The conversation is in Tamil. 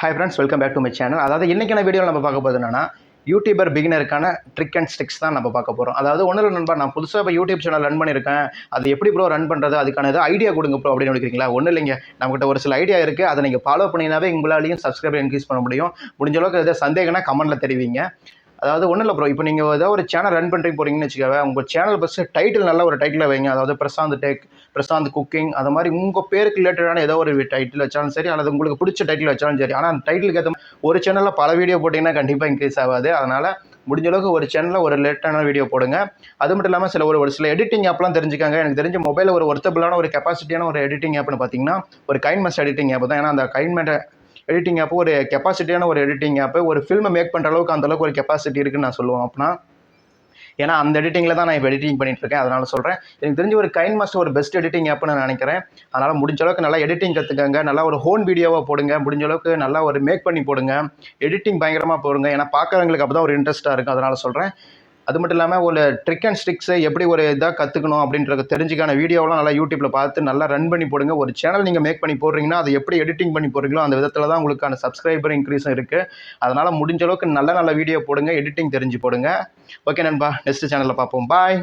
Hi friends welcome back to my channel அதாவது இன்றைக்கான வீடியோவில் நம்ம பார்க்க போகிறது என்னன்னா யூடியூபர் பிகினருக்கான ட்ரிக் அண்ட் ஸ்டிக்ஸ் தான் நம்ம பார்க்க போகிறோம் அதாவது ஒன்றும் இல்லை நண்பா நான் புதுசாக இப்போ யூடியூப் சேனல் ரன் பண்ணியிருக்கேன். அது எப்படி ப்ரோ ரன் பண்ணுறது அதுக்கான ஏதாவது ஐடியா கொடுங்க ப்ரோ அப்படின்னு நினைக்கிறீங்களா? ஒன்றும் இல்லைங்க. நம்மகிட்ட ஒரு சில ஐடியா இருக்குது அதை நீங்கள் ஃபாலோ பண்ணினாவே உங்களாலையும் சப்ஸ்கிரைபர் இன்க்ரீஸ் பண்ண முடியும். முடிஞ்ச அளவுக்கு எதாவது சந்தேகம்னா கமெண்ட்டில் தெரிவிங்க. அதாவது ஒன்றும் இல்லை ப்ரோ இப்போ நீங்கள் ஏதாவது ஒரு சேனல் ரன் பண்ணுறீங்க போகிறீங்கன்னு வச்சுக்கோங்க. உங்கள் சேனல் ஃபஸ்ட்டு டைட்டில் நல்ல ஒரு டைட்டில் வைங்க. அதாவது பிரசாந்த் டெக் பிரசாந்த் குக்கிங் அது மாதிரி உங்கள் பேருக்கு ரிலேட்டடான ஏதோ ஒரு டைட்டில் வச்சாலும் சரி அல்லது உங்களுக்கு பிடிச்ச டைட்டில் வச்சாலும் சரி. ஆனால் அந்த டைட்டிலுக்கு ஏற்ற ஒரு சேனலில் பல வீடியோ போட்டிங்கன்னா கண்டிப்பாக இன்க்ரீஸ் ஆகாது. அதனால் முடிஞ்ச அளவுக்கு ஒரு சேனலில் ஒரு லேட்டான வீடியோ போடுங்க. அது மட்டும் இல்லாமல் சில ஒரு ஒரு சில எடிட்டிங் ஆப்லாம் தெரிஞ்சுக்காங்க. எனக்கு தெரிஞ்ச மொபைலில் ஒரு ஒர்த்தபிளான ஒரு கெப்பாசிட்டியான ஒரு எடிட்டிங் ஆப்னு பார்த்தீங்கன்னா ஒரு கைன்மெஸ் எடிட்டிங் ஆப் தான். ஏன்னா அந்த கைன்மெண்ட் எடிட்டிங் ஆப் ஒரு கெப்பாசிட்டியான ஒரு எடிட்டிங் ஆப் ஒரு ஃபில்மை மேக் பண்ணுற அளவுக்கு அந்த அளவுக்கு ஒரு கெப்பாசிட்டி இருக்குன்னு நான் சொல்லுவேன். அப்படின்னா ஏன்னா அந்த எடிட்டிங்கில் தான் நான் இப்போ எடிட்டிங் பண்ணிட்டு இருக்கேன். அதனால சொல்கிறேன் எனக்கு தெரிஞ்ச ஒரு கைன் மாஸ்டர் ஒரு பெஸ்ட் எடிட்டிங் ஆப்னு நான் நினைக்கிறேன். அதனால் முடிஞ்ச அளவுக்கு நல்லா எடிட்டிங் கற்றுக்கங்க நல்லா ஒரு ஹோன் வீடியோவாக போடுங்க. முடிஞ்ச அளவுக்கு நல்லா ஒரு மேக் பண்ணி போடுங்க. எடிட்டிங் பயங்கரமாக போடுங்க. ஏன்னா பார்க்குறவங்களுக்கு அப்போ தான் ஒரு இன்ட்ரெஸ்ட்டாக இருக்கும். அதனால் சொல்கிறேன் அது மட்டும் இல்லாமல் ஒரு ட்ரிக் அண்ட் ஸ்டிக்ஸை எப்படி ஒரு இதாக கற்றுக்கணும் அப்படின்றது தெரிஞ்சுக்கான வீடியோலாம் நல்லா யூடியூப்பில் பார்த்து நல்லா ரன் பண்ணி போடுங்க. ஒரு சேனல் நீங்கள் மேக் பண்ணி போடுறீங்கன்னா அதை எப்படி எடிட்டிங் பண்ணி போடுறீங்களோ அந்த விதத்தில் தான் உங்களுக்கான சப்ஸ்கிரைபர் இன்க்ரீஸும் இருக்குது அதனால் முடிஞ்ச அளவுக்கு நல்ல நல்ல வீடியோ போடுங்க எடிட்டிங் தெரிஞ்சு போடுங்க. ஓகே நண்பா நெக்ஸ்ட் சேனலில் பார்ப்போம். பாய்